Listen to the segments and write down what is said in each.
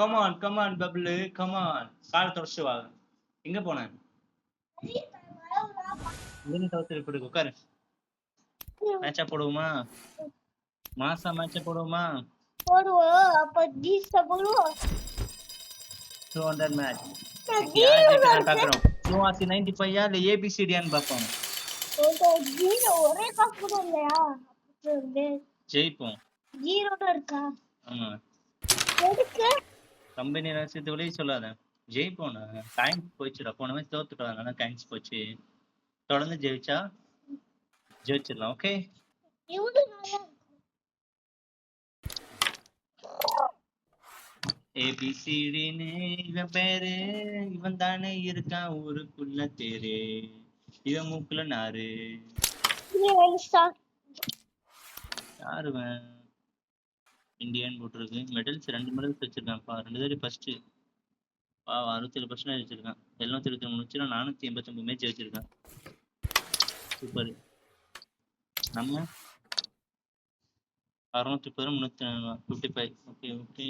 Come on come on Bablu come on காலை தொடச்சு வா. எங்க போன? இப்படி உட்காரு. மேட்சா போடுவோமா? மாசா மேட்சா போடுவோமா? போடுவோம் அப்ப ஜீஸ் போடுவோம் டூ ஹண்ட்ரட் மேட்ச் பாக்குறோம். ஆசி நைன்டி ஃபைவ் இல்ல ஏபிசிடியான்னு பார்ப்போம் ஜீரோ ஒரே கூட இல்லையா? ஜெயிப்போம். ஜீரோ தான் இருக்கா? ஆமா. எதுக்கு? கம்பெனி வெளியே சொல்லாத. ஜெயிப்போம் காயின்ஸ் போயிடுச்சுடா போன மாதிரி தோத்துட்டோம் அதனால காயின்ஸ் போச்சு. தொடர்ந்து ஜெயிச்சா ஜெயிச்சிடலாம். ஓகே இவனு. ஏபிசிடின்னு பேரு. இவன் தானே இருக்கான் ஊருக்குள்ள தேரு இவன் மூக்குல நாரு. யாருவன் இந்தியன் போட்டிருக்கு. மெடல்ஸ் ரெண்டு மெடல்ஸ் வச்சிருக்கான்ப்பா ரெண்டு பேரும் ஃபர்ஸ்ட் பா அறுபத்தேழு பர்சன்டேஜ் வச்சிருக்கான் எழுநூத்தி இருபத்தி மூணு வச்சு நானூத்தி எண்பத்தி ஒன்பது மேட்ச் வச்சிருக்கான் சூப்பர் நம்ம அறுநூத்தி முப்பது முன்னூத்தி ஃபிஃப்டி ஃபைவ் ஓகே ஓகே.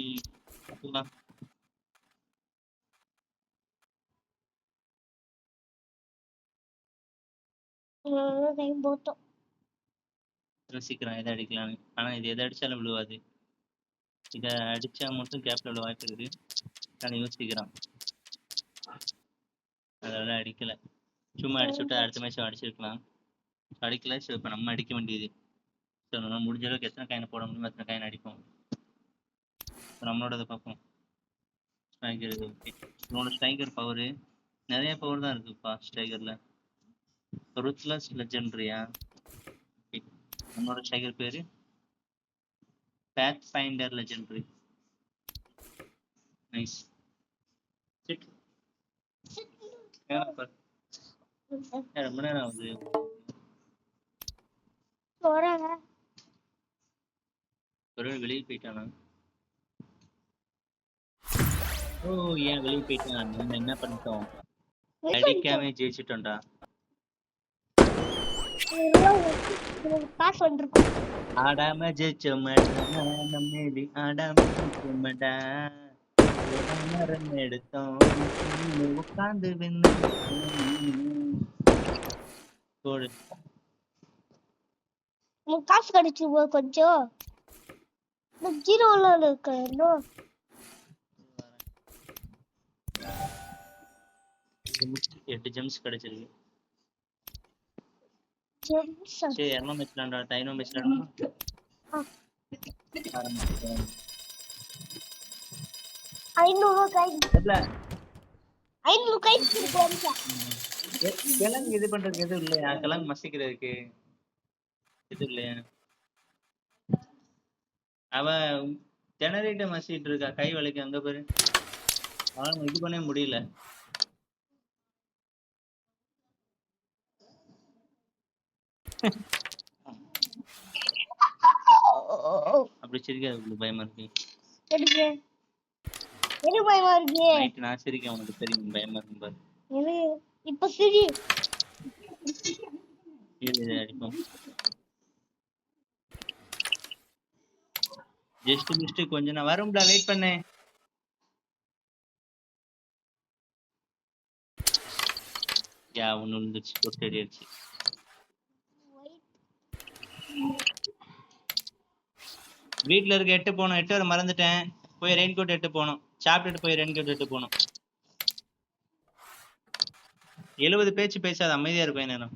யோசிக்கிறான் எதை அடிக்கலாம்னு. ஆனா இது எதை அடிச்சாலும் விழுவாது. இதை அடிச்சா மட்டும் கேப்ல உள்ள வாய்ப்பு இருக்கு. நான் யோசிக்கிறான். அதெல்லாம் அடிக்கல. சும்மா அடிச்சு விட்டா அடுத்த மேட்ச் அடிச்சிருக்கலாம். அடிக்கல. ஸோ இப்போ நம்ம அடிக்க வேண்டியது. ஸோ நம்ம முடிஞ்ச அளவுக்கு எத்தனை காயினை போட முடியுமோ எத்தனை காயின் அடிப்போம். நம்மளோட பார்ப்போம். ஸ்ட்ரைக்கர் ஓகே ஸ்ட்ரைக்கர் பவரு நிறைய பவர் தான் இருக்குப்பா ஸ்ட்ரைக்கர்ல ருத்லஸ் லெஜெண்ட்ரியா நம்மளோட ஸ்ட்ரைக்கர் பேர் லெஜெண்டரி நைஸ் சிட் ரொம்ப நேரம் ஆகுது. போறாங்க. வெளியே போயிட்டானா? ஓ ஏன் வெளியே போயிட்டான்? நம்ம என்ன பண்ணிட்டோம்? அடிக்காம ஜெயிச்சிட்டோம்டா. காசு வந்திருக்கும். ஆடாம ஜெயிச்சோமடா ஆடாம ஜெயிச்சோமடா மரம் எடுத்தோம். போடு உனக்கு காசு கிடைச்சு போ கொஞ்சம் ஜீரோல இருக்கு இன்னும். இது முடிச்சு எட்டு ஜெம்ஸ் கிடைச்சிருக்கு. சரி ஐநூறு மேட்ச் விளாடணும் ஆரம்பிச்சிட்டோம் ஐநூறு இது பண்றதுக்கு எதுவும் இல்லையா கிழங்கு மசிக்கிறதுக்கு இது இல்லையா அவ ஜெனரேட்டர் மசிட்டு இருக்கா கை வலிக்கு அங்க பாரு அவன் இது பண்ணவே முடியல அப்படி சிரிக்காது உங்களுக்கு பயமா இருக்கு. எடுக்கு எனக்கு பயமா இருக்கு? நைட்டு நான் சிரிக்க உனக்கு தெரியும் பயமா இருக்கும் பாரு. எனக்கு இப்ப சிரி. இரு, இரு, அடிப்போம். ஜஸ்ட் மிஸ்ட் கொஞ்ச நான் வரும்டா வெயிட் பண்ணு. யா கொட்டு அடிச்சு வீட்ல இருக்க எட்டு போனோம் எட்டு வரை மறந்துட்டேன். போய் ரெயின் கோட் எட்டு போனோம் சாப்பிட்டுட்டு போய் ரெயின் கோட் எட்டு போனோம் எழுபது பேச்சு பேசாத அமைதியா இருக்கும் நேரம்.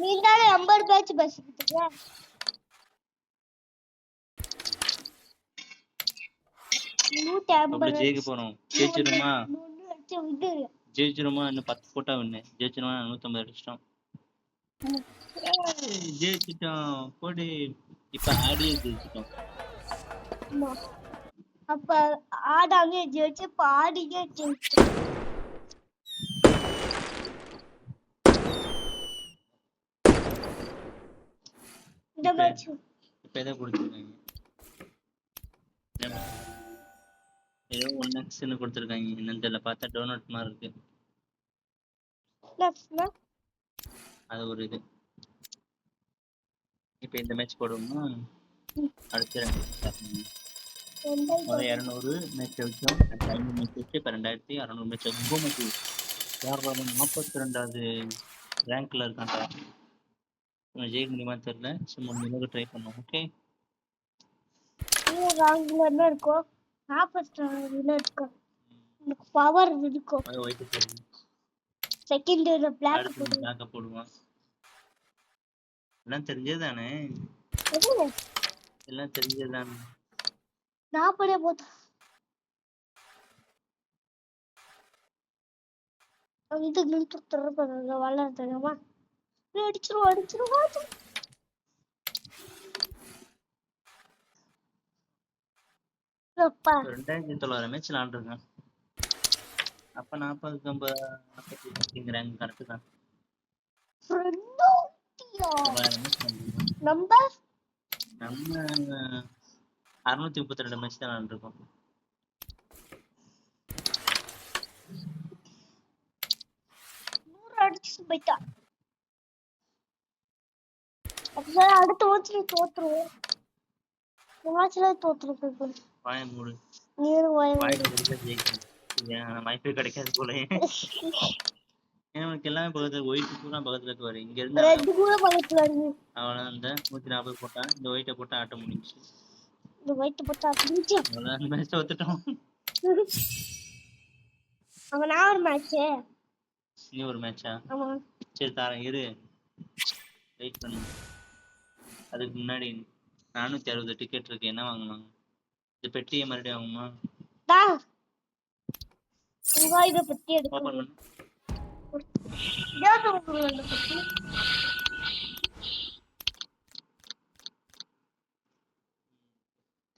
நீ தானே ஐம்பது பேச்சு பேசிக்கிட்டு இருக்க. நூத்தி ஐம்பது ஜெயிக்க போறோம். ஜெயிச்சிருமா? ஜெயிச்சிருமா? இன்னும் பத்து போட்டா ஒண்ணு ஜெயிச்சிருமா? நூத்தம்பது அடிச்சிட்டோம். ஏய், ஜெயிச்சிட்டோம். போடு. இப்ப ஆடியோ ஜெயிச்சிட்டோம். அப்ப ஆடாங்க ஜெயிச்சு இப்ப ஆடிங்க ஜெயிச்சு. இந்த இப்ப- மேட்ச் இப்ப எதை கொடுத்துருக்காங்க? ஏதோ ஒன் எக்ஸ்னு கொடுத்துருக்காங்க. என்னன்னு தெரியல. பார்த்தா டோனட் மாதிரி இருக்கு. அது ஒரு இது. இப்ப இந்த மேட்ச் போடுவோம்னா அடுத்த ரெண்டு. முதல் இரநூறு மேட்ச் வச்சோம் அடுத்து ஐநூறு மேட்ச் வச்சு இப்போ ரெண்டாயிரத்தி அறநூறு மேட்ச் ரொம்ப மேட்ச் யார் நாற்பத்தி ரெண்டாவது ரேங்க்ல இருக்காங்க ஜெயிக்க முடியுமா தெரியல. சும்மா முடிஞ்சளவுக்கு ட்ரை பண்ணுவோம் ஓகே வாங்கல இருக்கும் நாற்பத்தி நாலு இருக்கும் எனக்கு பவர் இருக்கும் செகண்ட் பிளாக் போடுவேன் எல்லாம் தெரிஞ்சது தானே எது? எல்லாம் தெரிஞ்சது தானே நாற்பதே போதும். இது நின்று திறப்பது வளர தெரியுமா? அடிச்சிரும் அடிச்சிரும் ரெண்டாயிரத்தி தொள்ளாயிரம் மேட்ச் விளாண்டுருக்கேன் அப்ப நாற்பது ஐம்பது நாற்பத்தி சம்திங் ரேங்க் கரெக்டு தான் ரெண்டாயிரத்தியா? தொள்ளாயிரம் மேட்ச் விளாண்டுருக்கோம் நம்ம நம்ம அறுநூத்தி முப்பத்தி ரெண்டு மேட்ச் தான் நூறு அடிச்சு போயிட்டா அப்படிதான் அடுத்த வாட்ச்ல தோத்துருவோம். இந்த வாட்ச்ல தோத்துருக்கோம் வாய கிடைக்காது போல உனக்கு எல்லாமே பக்கத்துல ஒயிட் பூரா பக்கத்துல இருக்கு வரும் இங்க இருந்து ரெண்டு கூட பக்கத்துல இருக்கு. அவன நூத்தி நாற்பது போட்டான் இந்த ஒயிட்டை போட்டா ஆட்டம் முடிஞ்சுச்சு. இந்த வயிற்று போட்டா முடிஞ்சு அவ்வளவுதான் அந்த மேட்ச் ஒத்துட்டோம். அவன் நான் ஒரு மேட்ச்சு நீ ஒரு மேட்சா அவன் சரி தாரேன் இரு. வெயிட் பண்ணு. அதுக்கு முன்னாடி நானூத்தி அறுபது டிக்கெட் இருக்கு. என்ன வாங்கணும்? இந்த பெட்டியை மறுபடியும் வாங்குமா இதை பத்தி எடுக்கணும் பத்தி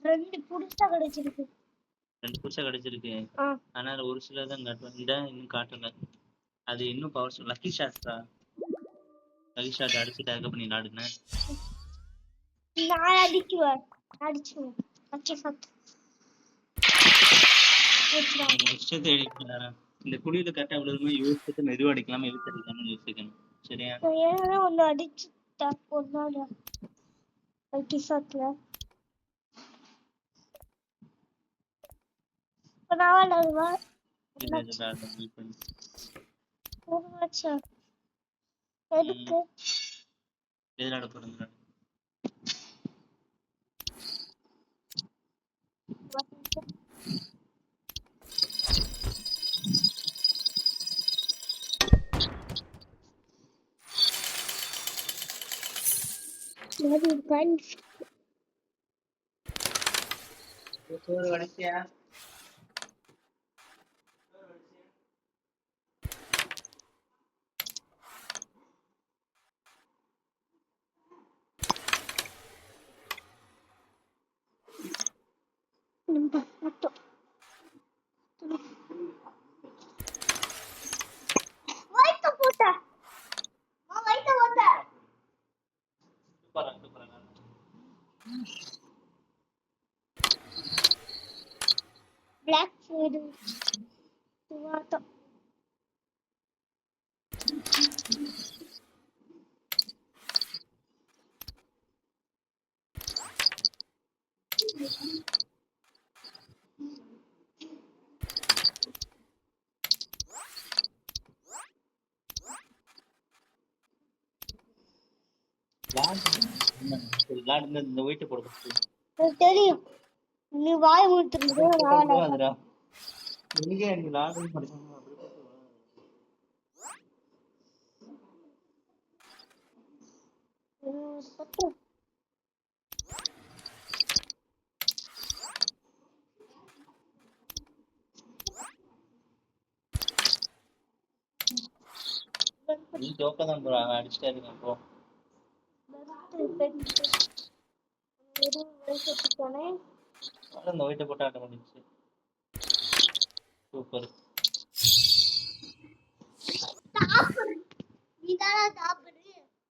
ரெண்டு புதுசா கிடைச்சிருக்கு. ரெண்டு புதுசா கிடைச்சிருக்கு. ஆனா ஒரு சிலர் தான் காட்டுவேன் இந்த இன்னும் காட்டல. அது இன்னும் பவர் லக்கி ஷாட்ஸ் தான் லக்கி ஷாட் அடிச்சுட்டு அதுக்கப்புறம் நீ நாடுன நான் அடிக்குவேன். அடிச்சுவேன் நீங்க விஷயத்தை அடிக்கலாம் இந்த குழியில கரெக்டா விழுதுமே யோசிச்சுட்டு மெதுவா அடிக்கலாமா? இழுத்து அடிக்கலாம்னு யோசிக்கணும் சரியா? ஏன்னா ஒண்ணு அடிச்சு ஒன்னாடா அடி சாத்துல இப்ப நான் விளையாடுவா இது இது வேற wait பண்ணு. ஒரு மேட்சா எதுக்கு எதுல ஆட போறீங்க மாதிரி friends Black Widow. Duvarda. Lan. விளாடு இந்த ஒயிட் போட தெரியும் நீ வாய் அதுடா. எங்க நீ விளாடுன்னு படிக்கணும் அப்படி போட்டு வா. பத்து நீ தோக்கதான் போற அவன் அடிச்சுட்டே இருக்கான் இந்த ஒயிட்டை போட்டு ஆட்ட முடிஞ்சுச்சு சூப்பர். சாப்பிடு.